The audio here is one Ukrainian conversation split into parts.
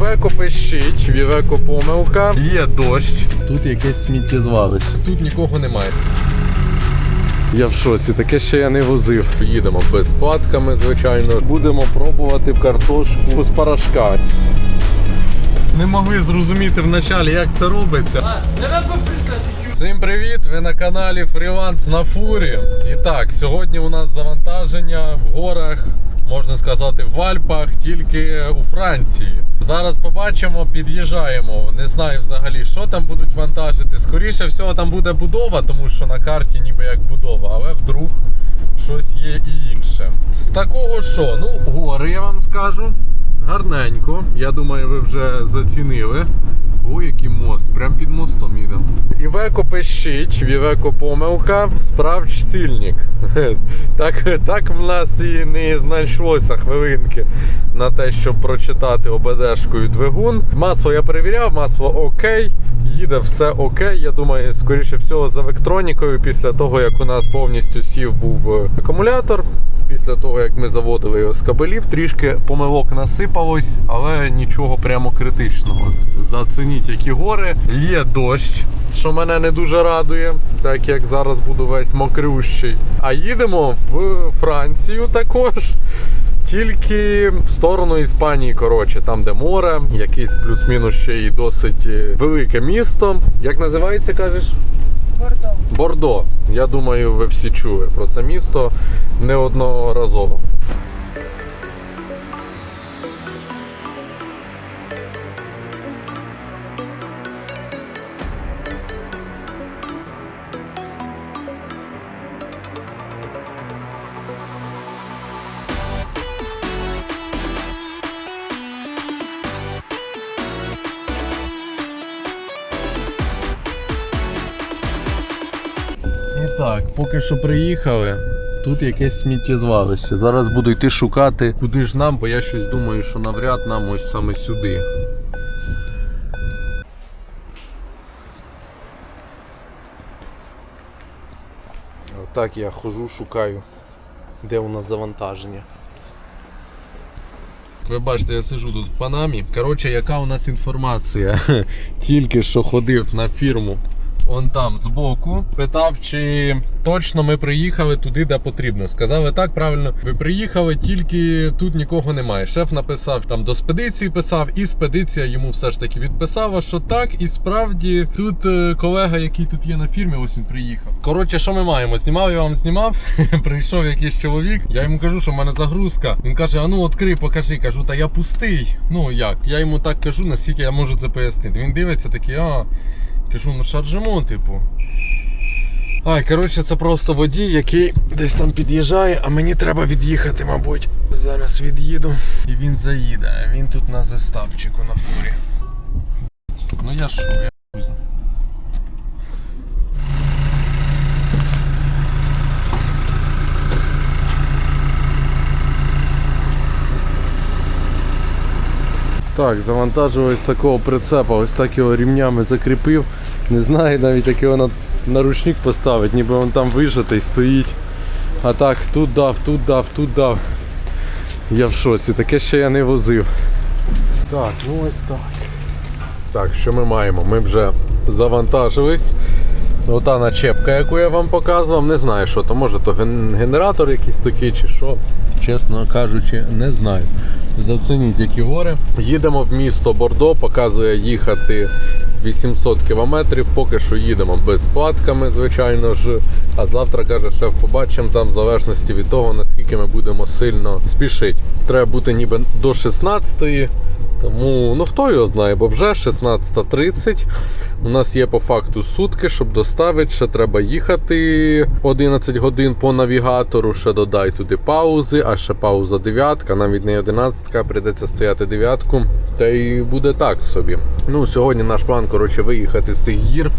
Вівеко пищить, Вівеко помилка. Є дощ. Тут якесь сміттєзвалище. Тут нікого немає. Я в шоці, таке ще я не возив. Їдемо без платками, звичайно. Будемо пробувати картошку з порошка. Не могли зрозуміти вначалі, як це робиться. Всім привіт! Ви на каналі Фріланс на фурі. І так, сьогодні у нас завантаження в горах, можна сказати, в Альпах, тільки у Франції. Зараз побачимо, під'їжджаємо. Не знаю взагалі, що там будуть вантажити. Скоріше всього, там буде будова, тому що на карті ніби як будова, але вдруг щось є і інше. З такого що? Ну, гори я вам скажу. Гарненько. Я думаю, ви вже зацінили. Ой, який мост, прям під мостом їдемо. Івеко пищить, Вівеко помилка, справч цільник. Так, так в нас і не знайшлося хвилинки на те, щоб прочитати ОБДшкою двигун. Масло я перевіряв, масло окей, їде все окей. Я думаю, скоріше всього з електронікою, після того як у нас повністю сів був е, акумулятор. Після того, як ми заводили його з кабелів, трішки помилок насипалось, але нічого прямо критичного. Зацініть, які гори. Є дощ, що мене не дуже радує, так як зараз буду весь мокрющий. А їдемо в Францію також. Тільки в сторону Іспанії, коротше, там де море, якийсь плюс-мінус ще й досить е, велике місто. Як називається, кажеш? Бордо. Бордо. Я думаю, ви всі чули про це місто неодноразово. Так, поки що приїхали. Тут якесь сміттєзвалище. Зараз буду йти шукати, куди ж нам, бо я щось думаю, що навряд нам ось саме сюди. Отак я хожу, шукаю, де у нас завантаження. Ви бачите, я сижу тут в Панамі. Коротше, яка у нас інформація? Тільки що ходив на фірму он там збоку. Питав, чи точно ми приїхали туди, де потрібно. Сказали так, правильно, ви приїхали, тільки тут нікого немає. Шеф написав там до спедиції писав, і спедиція йому все ж таки відписала, що так, і справді тут е, колега, який тут є на фірмі, ось він приїхав. Коротше, що ми маємо? Знімав я вам знімав. Прийшов якийсь чоловік. Я йому кажу, що в мене загрузка. Він каже: А ну відкрий, покажи. Кажу, та я пустий. Ну як? Я йому так кажу, наскільки я можу це пояснити. Він дивиться такий, а. Кажу, ну шаржимо, типу. Ай, коротше, це просто водій, який десь там під'їжджає, а мені треба від'їхати, мабуть. Зараз від'їду. І він заїде, він тут на заставчику на фурі. Ну я що, я хуй. Так, завантажив ось такого прицепа, ось так його рівнями закріпив. Не знаю навіть як його на, на ручник поставити, ніби він там вижатий стоїть. А так, тут дав, тут дав, тут дав. Я в шоці, таке ще я не возив. Так, ну ось так. Так, що ми маємо? Ми вже завантажились. Ота начепка, яку я вам показував, не знаю, що то може то генератор якийсь такий чи що. Чесно кажучи, не знаю. Зацініть, які гори. Їдемо в місто Бордо, показує їхати 800 кілометрів. Поки що їдемо без платками, звичайно ж. А завтра каже шеф, побачимо там в залежності від того, наскільки ми будемо сильно спішити. Треба бути ніби до 16-ї. Тому ну хто його знає, бо вже 16.30. У нас є по факту сутки, щоб доставити. Ще треба їхати 11 годин по навігатору. Ще додай туди паузи, а ще пауза дев'ятка, навіть не 11, прийдеться стояти дев'ятку. Та й буде так собі. Ну, сьогодні наш план, коротше, виїхати з цих гір.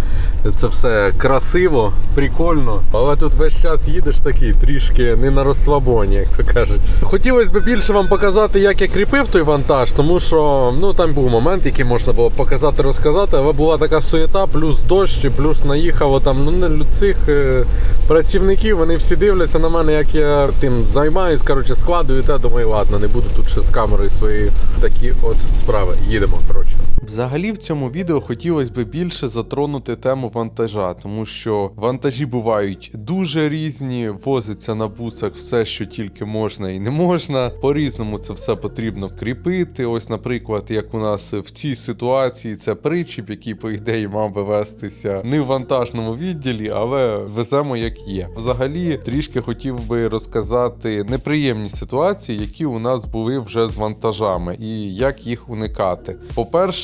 Це все красиво, прикольно. Але тут весь час їдеш такий, трішки не на розслабоні, як то кажуть. Хотілося б більше вам показати, як я кріпив той вантаж, тому що ну там був момент, який можна було показати, розказати, але була така суєта, плюс дощ, плюс наїхало там ну людських е, працівників, вони всі дивляться на мене, як я тим займаюсь, коротше, складую та думаю, ладно, не буду тут ще з камерою свої Такі от справи. Їдемо, коротше. Взагалі в цьому відео хотілося б більше затронути тему вантажа, тому що вантажі бувають дуже різні, возиться на бусах все, що тільки можна і не можна. По-різному це все потрібно кріпити. Ось, наприклад, як у нас в цій ситуації, це причіп, який, по ідеї, мав би вестися не в вантажному відділі, але веземо як є. Взагалі, трішки хотів би розказати неприємні ситуації, які у нас були вже з вантажами, і як їх уникати.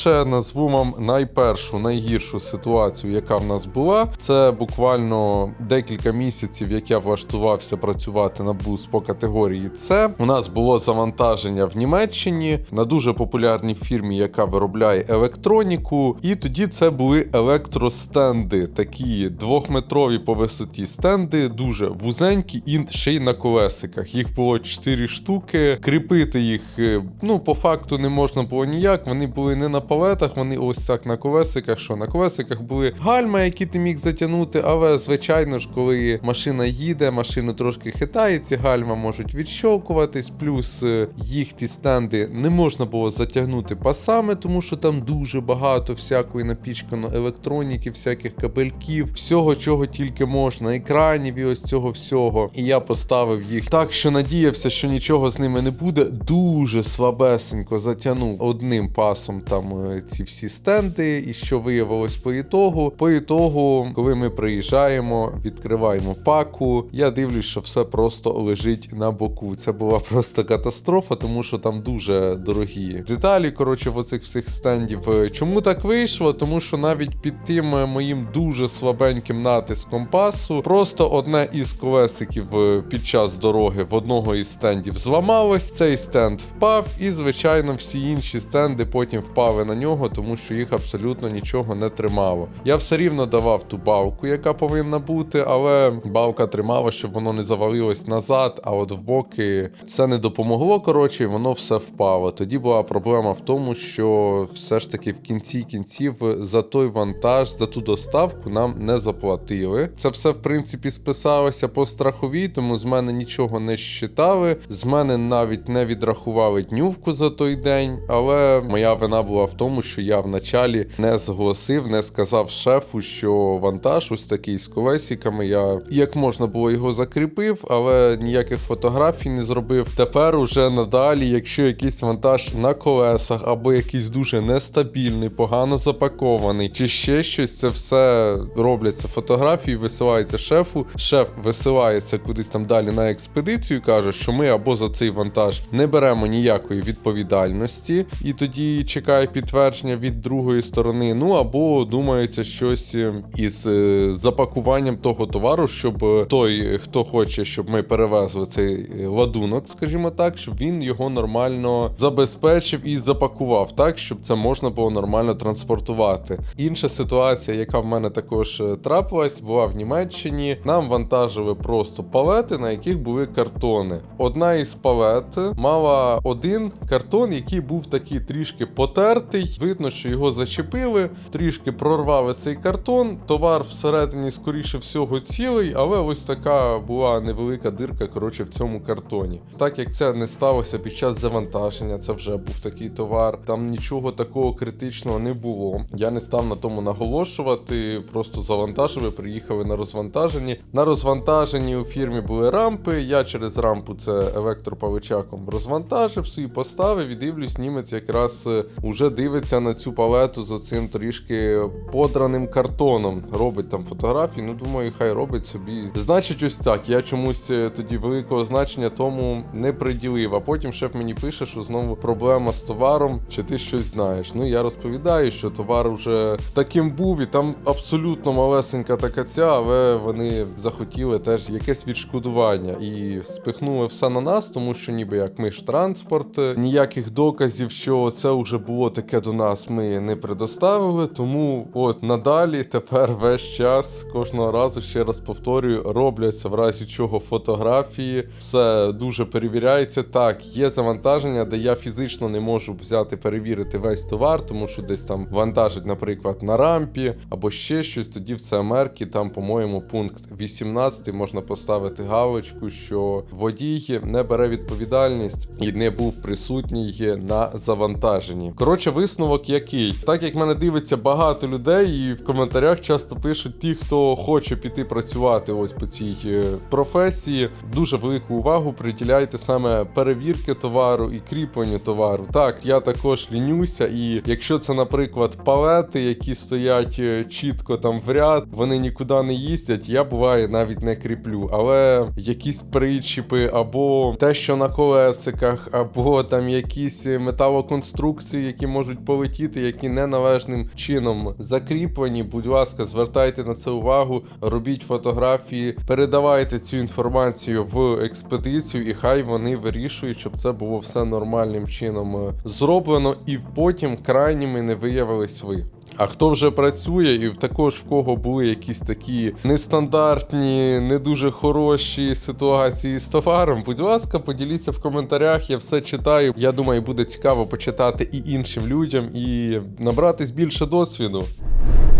По-перше, назву вам найпершу, найгіршу ситуацію, яка в нас була. Це буквально декілька місяців, як я влаштувався працювати на бус по категорії С. У нас було завантаження в Німеччині на дуже популярній фірмі, яка виробляє електроніку. І тоді це були електростенди, такі двохметрові по висоті стенди, дуже вузенькі і ще й на колесиках. Їх було 4 штуки. Кріпити їх, е, ну, по факту не можна було ніяк. Вони були не на палетах, вони ось так на колесиках. Що на колесиках були гальма, які ти міг затягнути, але звичайно ж, коли машина їде, машину трошки хитає, ці гальма можуть відщовкуватись, плюс е, їх ті стенди не можна було затягнути пасами, тому що там дуже багато всякої напічкано електроніки, всяких кабельків, всього, чого тільки можна, екранів і ось цього всього. І я поставив їх так, що надіявся, що нічого з ними не буде. Дуже слабесенько затягнув одним пасом там е, ці всі стенди. І що виявилось по ітогу? По ітогу, коли ми приїжджаємо, відкриваємо паку, я дивлюсь, що все просто лежить на боку. Це була просто катастрофа, тому що там дуже дорогі деталі. Коротше, в оцих всіх стендів. Чому так вийшло? Тому що навіть під тим моїм дуже слабеньким натиском пасу, просто одне із колесиків під час дороги в одного із стендів зламалось. Цей стенд впав, і звичайно, всі інші стенди потім впали на нього, тому що їх абсолютно нічого не тримало. Я все рівно давав ту балку, яка повинна бути, але балка тримала, щоб воно не завалилось назад. А от в боки це не допомогло. Коротше, і воно все впало. Тоді була проблема в тому, що все ж таки в кінці кінців за той вантаж, за ту доставку нам не заплатили. Це все в принципі списалося по страховій, тому з мене нічого не щитали. З мене навіть не відрахували днювку за той день. Але моя вина була в тому, що я вначалі не зголосив, не сказав шефу, що вантаж ось такий з колесиками. Я як можна було його закріпив, але ніяких фотографій не зробив. Тепер уже надалі, якщо якийсь вантаж на колесах або якийсь дуже нестабільний, погано запакований, чи ще щось, це все робляться фотографії, висилаються шефу. Шеф висилається кудись там далі на експедицію, каже, що ми або за цей вантаж не беремо ніякої відповідальності, і тоді чекає підтвердження від другої сторони. Ну або думається щось із е, запакуванням того товару, щоб е, той, хто хоче, щоб ми перевезли цей е, ладунок, скажімо так, щоб він його нормально забезпечив і запакував так, щоб це можна було нормально транспортувати. Інша ситуація, яка в мене також трапилась, була в Німеччині. Нам вантажили просто палети, на яких були картони. Одна із палет мала один картон, який був такий трішки потертий. Видно, що його зачепили, трішки прорвали цей картон. Товар всередині, скоріше всього, цілий, але ось така була невелика дирка, коротше, в цьому картоні. Так як це не сталося під час завантаження, це вже був такий товар. Там нічого такого критичного не було. Я не став на тому наголошувати, просто завантажили, приїхали на розвантаженні. На розвантаженні у фірмі були рампи. Я через рампу це електропавичаком розвантажив, собі поставив і дивлюсь, німець якраз е, уже дивиться на цю палету за цим трішки подраним картоном. Робить там фотографії. Ну думаю, хай робить собі. Значить, ось так. Я чомусь е, тоді великого значення тому не приділив. А потім шеф мені пише, що знову проблема з товаром, чи ти щось знаєш. Ну я розповідаю, що товар вже таким був, і там абсолютно малесенька така ця, але вони захотіли теж якесь відшкодування і спихнули все на нас, тому що ніби як ми ж транспорт, ніяких доказів, що це вже було таке до нас ми не предоставили, тому от надалі тепер весь час кожного разу ще раз повторюю, робляться в разі чого фотографії. Все дуже перевіряється. Так, є завантаження, де я фізично не можу взяти перевірити весь товар, тому що десь там вантажить, наприклад, на рампі або ще щось. Тоді в ЦМР, там, по-моєму, пункт 18 можна поставити галочку, що водій не бере відповідальність і не був присутній на завантаженні. Коротше, висновок який? Так як мене дивиться багато людей, і в коментарях часто пишуть ті, хто хоче піти працювати ось по цій е, професії, дуже велику увагу приділяйте саме перевірки товару і кріпленню товару. Так, я також лінюся, і якщо це, наприклад, палети, які стоять е, чітко там в ряд, вони нікуди не їздять, я буває навіть не кріплю. Але якісь причіпи, або те, що на колесиках, або там якісь металоконструкції, які можуть полетіти, які неналежним чином закріплені. Будь ласка, звертайте на це увагу, робіть фотографії, передавайте цю інформацію в експедицію, і хай вони вирішують, щоб це було все нормальним чином е, зроблено, і потім крайніми не виявились ви. А хто вже працює, і також в кого були якісь такі нестандартні, не дуже хороші ситуації з товаром, будь ласка, поділіться в коментарях. Я все читаю. Я думаю, буде цікаво почитати і іншим людям, і набратись більше досвіду.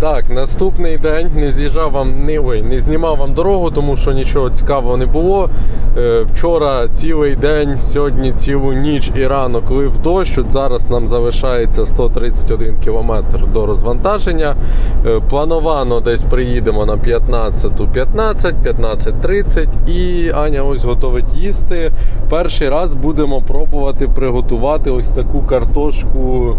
Так, наступний день не з'їжджав вам не ой, не знімав вам дорогу, тому що нічого цікавого не було. Е, вчора цілий день, сьогодні цілу ніч і ранок лив дощ. От зараз нам залишається 131 кілометр до розвантаження. Е, плановано десь приїдемо на 15.15, 15.30 і Аня ось готовить їсти. Перший раз будемо пробувати приготувати ось таку картошку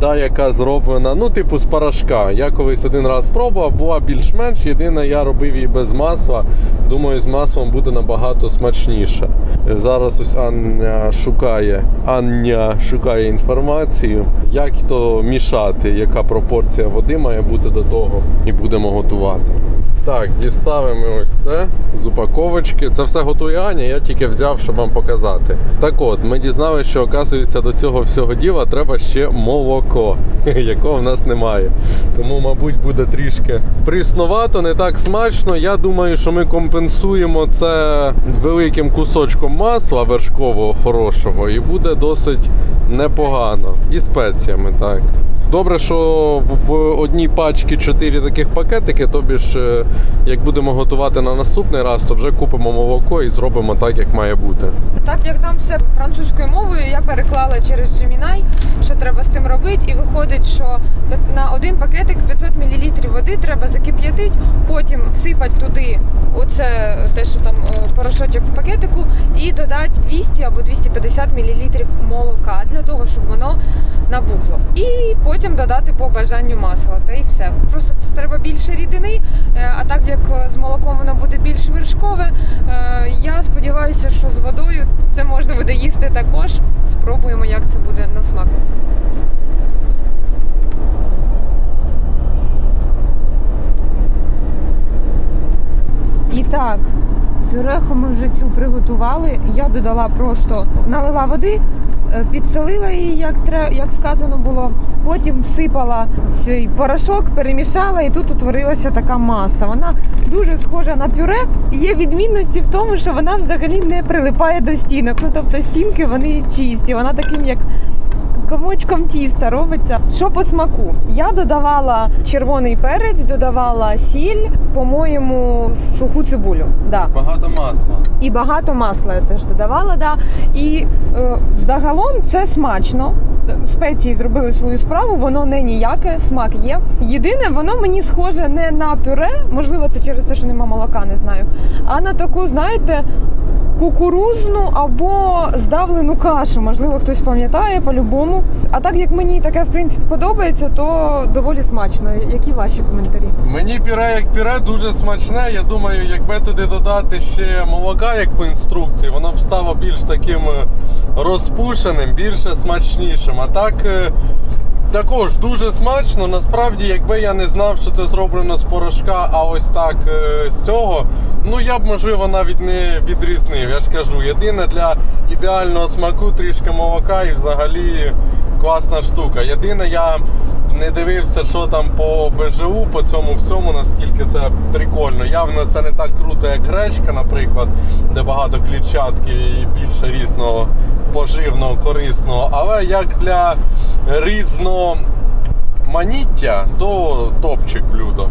та яка зроблена, ну, типу, з порошка. Я колись один раз спробував, була більш-менш. Єдине, я робив її без масла. Думаю, з маслом буде набагато смачніше. Зараз ось Аня шукає, Аня шукає інформацію, як то мішати, яка пропорція води має бути до того, і будемо готувати. Так, діставимо ось це з упаковочки. Це все готує Аня, я тільки взяв, щоб вам показати. Так от, ми дізналися, що оказується до цього всього діла треба ще молоко, якого в нас немає. Тому, мабуть, буде трішки пріснувато, не так смачно. Я думаю, що ми компенсуємо це великим кусочком масла вершкового хорошого, і буде досить непогано. І спеціями, так. Добре, що в- одній пачці 4 таких пакетики, тобі ж, е, як будемо готувати на наступний раз, то вже купимо молоко і зробимо так, як має бути. Так як там все французькою мовою, я переклала через Gemini, що треба з тим робити, і виходить, що на один пакетик 500 мл води треба закип'ятити, потім всипати туди оце те, що там е, порошочок в пакетику, і додати 200 або 250 мл молока для того, щоб воно набухло. І потім додати по бажанню масла. Та і все. Просто треба більше рідини, е, а так як з молоком воно буде більш вершкове, е, я сподіваюся, що з водою це можна буде їсти також. Спробуємо, як це буде на смак. І так, пюреху ми вже цю приготували. Я додала просто налила води, підсолила її, як треба, як сказано було. Потім всипала цей порошок, перемішала, і тут утворилася така маса. Вона дуже схожа на пюре. І є відмінності в тому, що вона взагалі не прилипає до стінок. Ну тобто стінки вони чисті. Вона таким як комочком тіста робиться. Що по смаку? Я додавала червоний перець, додавала сіль, по-моєму, суху цибулю. Да. Багато масла. І багато масла я теж додавала. Да. І е, загалом це смачно. Спеції зробили свою справу, воно не ніяке, смак є. Єдине, воно мені схоже не на пюре, можливо, це через те, що нема молока, не знаю. А на таку, знаєте, кукурузну або здавлену кашу. Можливо, хтось пам'ятає по-любому. А так як мені таке в принципі подобається, то доволі смачно. Які ваші коментарі? Мені пюре як пюре дуже смачне. Я думаю, якби туди додати ще молока, як по інструкції, воно б стало більш таким е, розпушеним, більше смачнішим. А так. Також дуже смачно. Насправді, якби я не знав, що це зроблено з порошка, а ось так е, з цього, ну я б можливо навіть не відрізнив. Я ж кажу, єдине для ідеального смаку трішки молока і взагалі класна штука. Єдине, я не дивився, що там по БЖУ, по цьому всьому, наскільки це прикольно. Явно це не так круто, як гречка, наприклад, де багато клітчатки і більше різного поживного, корисного. Але як для різноманіття, то топчик блюдо.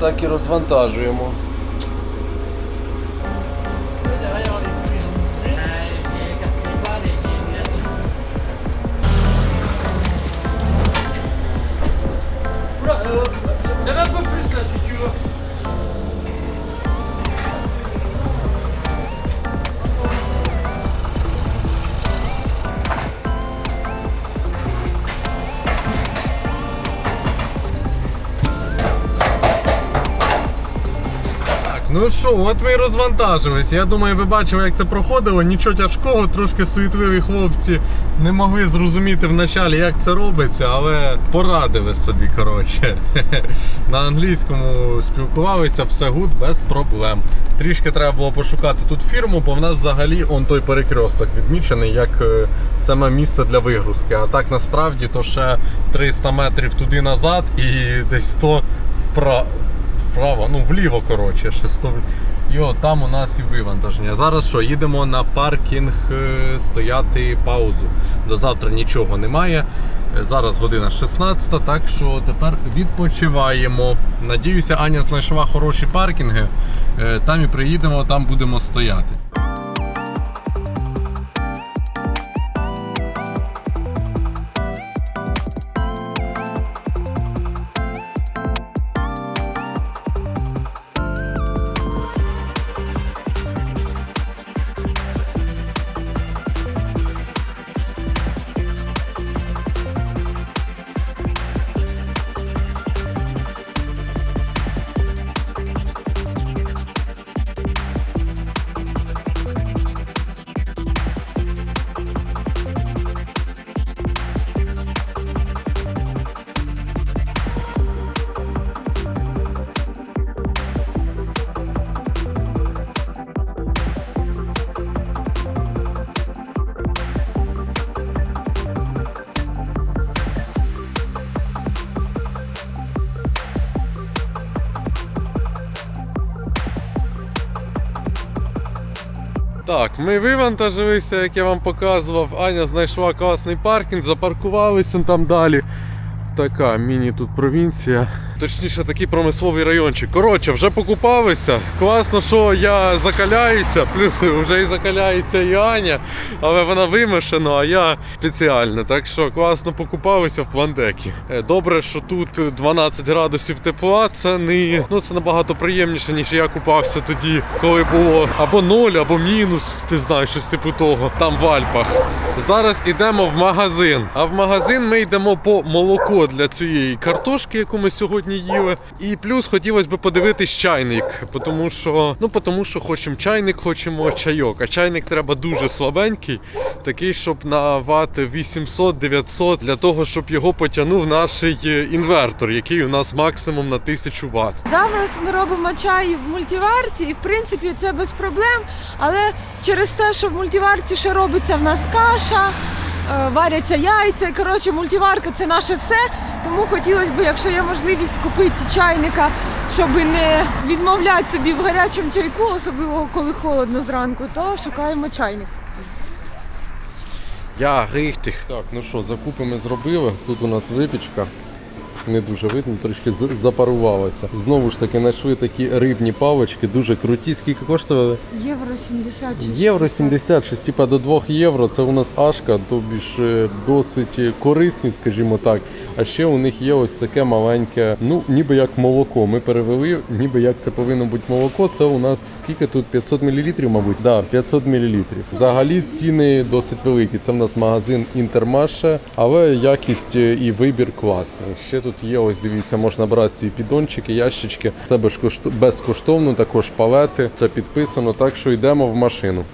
Так і розвантажуємо. Ну що, от ми і розвантажились. Я думаю, ви бачили, як це проходило. Нічого тяжкого, трошки суетливі хлопці не могли зрозуміти вначалі, як це робиться, але порадили собі, коротше. На англійському спілкувалися, все гуд, без проблем. Трішки треба було пошукати тут фірму, бо в нас взагалі он той перекресток відмічений як е, саме місце для вигрузки. А так насправді то ще 300 метрів туди назад і десь 100 вправо вправо, ну вліво, коротше, шестов... 100... І от там у нас і вивантаження. Зараз що, їдемо на паркінг е, стояти паузу. До завтра нічого немає. Е, Зараз година 16, так що тепер відпочиваємо. Надіюся, Аня знайшла хороші паркінги. Е, Там і приїдемо, там будемо стояти. Ми вивантажилися, як я вам показував. Аня знайшла класний паркінг, запаркувалися там далі. Така міні тут провінція. Точніше, такий промисловий райончик. Коротше, вже покупалися. Класно, що я закаляюся, плюс вже і закаляється і Аня, але вона вимушена, а я спеціально. Так що класно покупалися в пландекі. Е, Добре, що тут 12 градусів тепла. Це не ну це набагато приємніше, ніж я купався тоді, коли було або 0, або мінус. Ти знаєш, щось типу того. Там в Альпах. Зараз йдемо в магазин. А в магазин ми йдемо по молоко для цієї картошки, яку ми сьогодні їли. І плюс хотілося б подивитись чайник, тому що ну тому що хочемо чайник, хочемо чайок. А чайник треба дуже слабенький, такий, щоб на ват 800-900, для того, щоб його потягнув наш е, інвертор, який у нас максимум на 1000 Вт. Зараз ми робимо чай в мультиварці, і в принципі це без проблем. Але через те, що в мультиварці ще робиться в нас каша, варяться яйця. Коротше, мультиварка це наше все. Тому хотілося б, якщо є можливість купити чайника, щоб не відмовляти собі в гарячому чайку, особливо коли холодно зранку, то шукаємо чайник. Я рихтих. Так, ну що, закупи ми зробили. Тут у нас випічка. Не дуже видно, трішки запарувалося. Знову ж таки, знайшли такі рибні палочки, дуже круті. Скільки коштували? Євро 70 чи Євро 60. 76, типа до 2 євро. Це у нас ашка, тобі ж е, досить корисні, скажімо так. А ще у них є ось таке маленьке, ну ніби як молоко. Ми перевели, ніби як це повинно бути молоко. Це у нас скільки тут 500 мл, мабуть? Да, 500 мл. Взагалі ціни досить великі. Це в нас магазин Інтермаше, але якість е, і вибір класний. Ще тут є, ось дивіться, можна брати ці підончики, ящички. Це безкошт- безкоштовно, також палети. Це підписано, так що йдемо в машину.